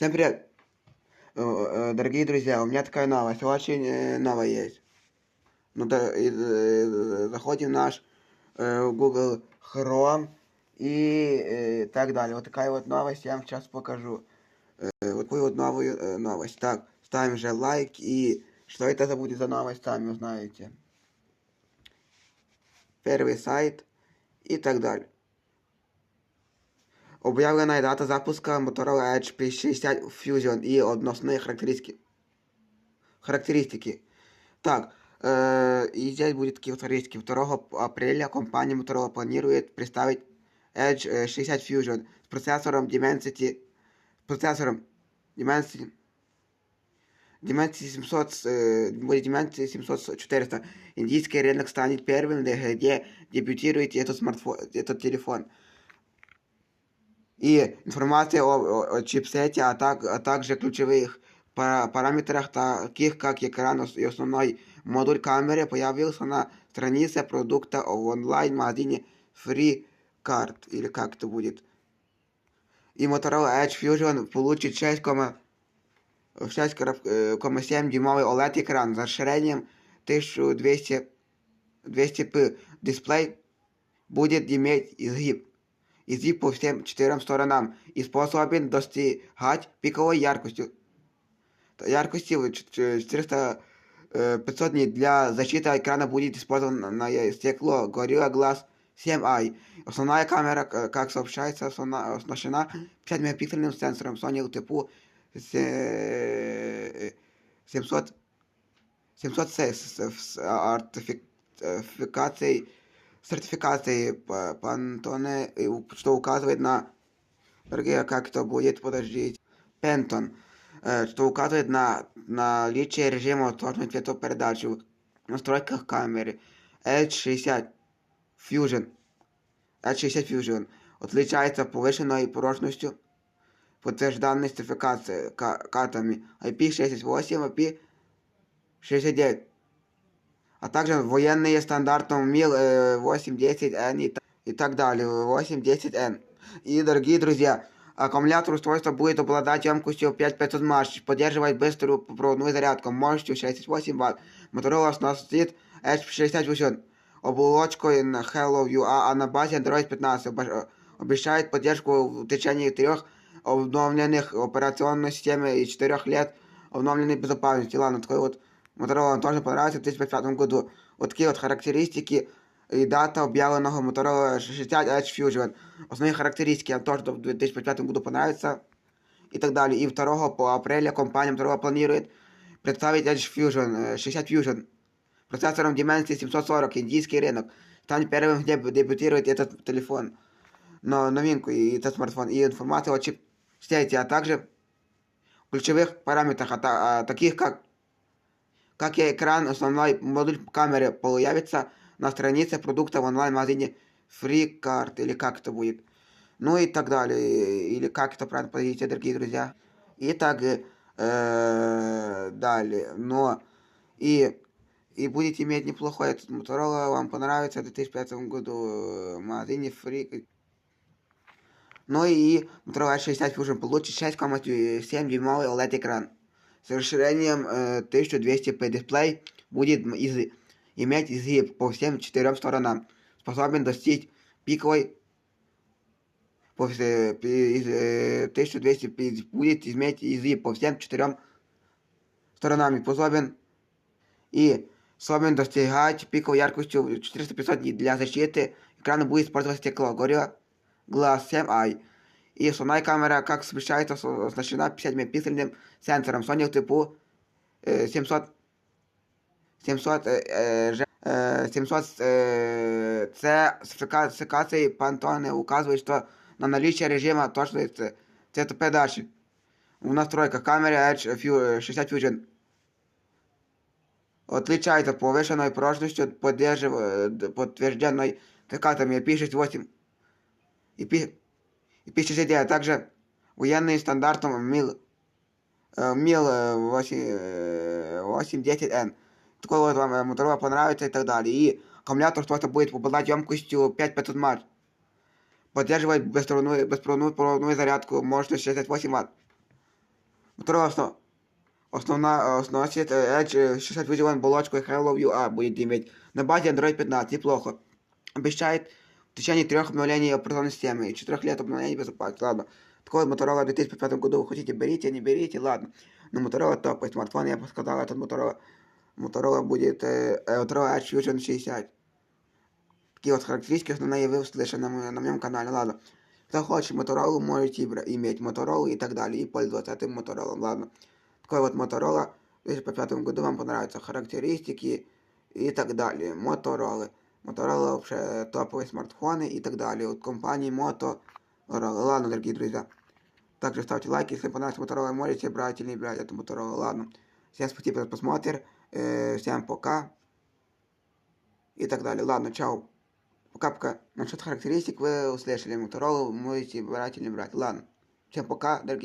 Всем привет! Э, э, Дорогие друзья, у меня такая новость, очень э, новая есть. Ну да, и, заходим в наш Google Chrome и так далее. Вот такая вот новость я вам сейчас покажу. Вот такую вот новую новость. Так, ставим же лайк и что это за будет за новость, сами узнаете. Первый сайт и так далее. Об'явлена дата запуска Motorola Edge P60 Fusion і односні характеристики. Характеристики. Так, э, и здесь будет такие характеристики. 2 апреля компания Motorola планирует представить Edge э, 60 Fusion с процессором Dimensity, процессором Dimensity, Dimensity 700, э, будет Dimensity 700 400. Индийский рынок станет первым, где дебютирует этот смартфон, этот телефон. И информация о, о, о чипсете, а, так, а также ключевых пара- параметрах, таких как экран и основной модуль камеры, появился на странице продукта в онлайн-магазине FreeCard, или как это будет. И Motorola Edge Fusion получит 6,7 дюймовый OLED-экран с расширением 1200 200p. Дисплей будет иметь изгиб изгиб по всем четырем сторонам и способен достигать пиковой яркостью. Яркости в 400 э, 500 дней. Для защиты экрана будет использовано стекло Gorilla Glass 7i. Основная камера, к- как сообщается, основна- оснащена 50 мегапиксельным сенсором Sony LTPO се- 700 700 с, с, с артификацией сертификации П- Pantone, и у- что указывает на... Дорогие, как это будет? Подождите. Pantone, э, что указывает на наличие режима сложной цветопередачи в настройках камеры. Edge 60 Fusion. Edge 60 Fusion отличается повышенной прочностью, подтвержданной сертификатами IP68, IP69 А также военные стандарты МИЛ э, 810N и, та- и так далее, 810N. И, дорогие друзья, аккумулятор устройства будет обладать емкостью 5500 мАч, поддерживать быструю проводную зарядку мощностью 68 Вт. Motorola оснастит Edge 60 Fusion оболочкой на Hello You, а, а на базе Android 15 обо- обещает поддержку в течение трех обновленных операционной системы и четырех лет обновленной безопасности. Ладно, такой вот Motorola вам тоже понравится в 2005 году. Вот такие вот характеристики и дата объявленного Motorola 60 Edge Fusion. Основные характеристики вам тоже в 2005 году понравятся. И так далее. И 2 по апреля компания Motorola планирует представить Edge Fusion, э, 60 Fusion. Процессором Dimensity 740, индийский рынок. Станет первым, где дебютирует этот телефон. Но новинку и этот смартфон. И информацию о чипсете, а также ключевых параметрах, а та- а, таких как как и экран, основной модуль камеры появится на странице продукта в онлайн-магазине FreeCard, или как это будет. Ну и так далее, или как это правильно подойдите, дорогие друзья. И так э, далее. Но и, и будете иметь неплохой этот Motorola, вам понравится в 2005 году э, магазине Free. Ну и Motorola 60 Fusion получит 6,7 дюймовый OLED-экран с расширением э, 1200p дисплей будет м- из- иметь изгиб по всем четырем сторонам, способен достичь пиковой по все- пи- из, э, 1200 пи- будет иметь изгиб по всем четырем сторонам и способен и способен достигать пиковой яркостью 400-500 для защиты экрана будет использовать стекло Gorilla Glass 7i. И основная камера, как сообщается, со- оснащена 50 мегапиксельным сенсором Sony LTPO э, 700 700 э, э, Ж- э, 700 э, С сертификации Pantone указывает, что на наличие режима точной ц- цветопередачи в настройках камеры Edge Fu- 60 Fusion отличается повышенной прочностью, поддержив- подтвержденной сертификатами IP68 и пи- и PCCD, а также военные стандарты МИЛ, э, МИЛ э, 8, э, 810N. Такой вот вам э, Motorola понравится и так далее. И аккумулятор что-то будет обладать емкостью 5500 мАч. Поддерживать беспроводную, беспроводную проводную зарядку мощностью 68 Вт. Моторола основ... Основна, основна сеть Edge 68 оболочку Hello UA будет иметь на базе Android 15, неплохо. Обещает в течение трех обновлений операционной системы и четырех лет обновлений безопасности. Ладно. Такой вот Motorola в 2005 году вы хотите, берите, не берите, ладно. Но Motorola топовый смартфон, я бы сказал, этот Motorola. Motorola будет э, э, Motorola Edge Fusion 60. Такие вот характеристики основные вы услышали на, на моем канале, ладно. Кто хочет Motorola, можете иметь Motorola и так далее, и пользоваться этим Motorola, ладно. Такой вот Motorola в 2005 году вам понравятся характеристики и так далее. Motorola. Motorola вообще топовые смартфоны и так далее. От компании Motorola. Ладно, дорогие друзья. Также ставьте лайки, если понравился Motorola, можете брать или не брать эту Motorola. Ладно. Всем спасибо за просмотр. Э, всем пока. И так далее. Ладно, чао. Пока-пока. Насчет характеристик вы услышали Motorola, можете брать или не брать. Ладно. Всем пока, дорогие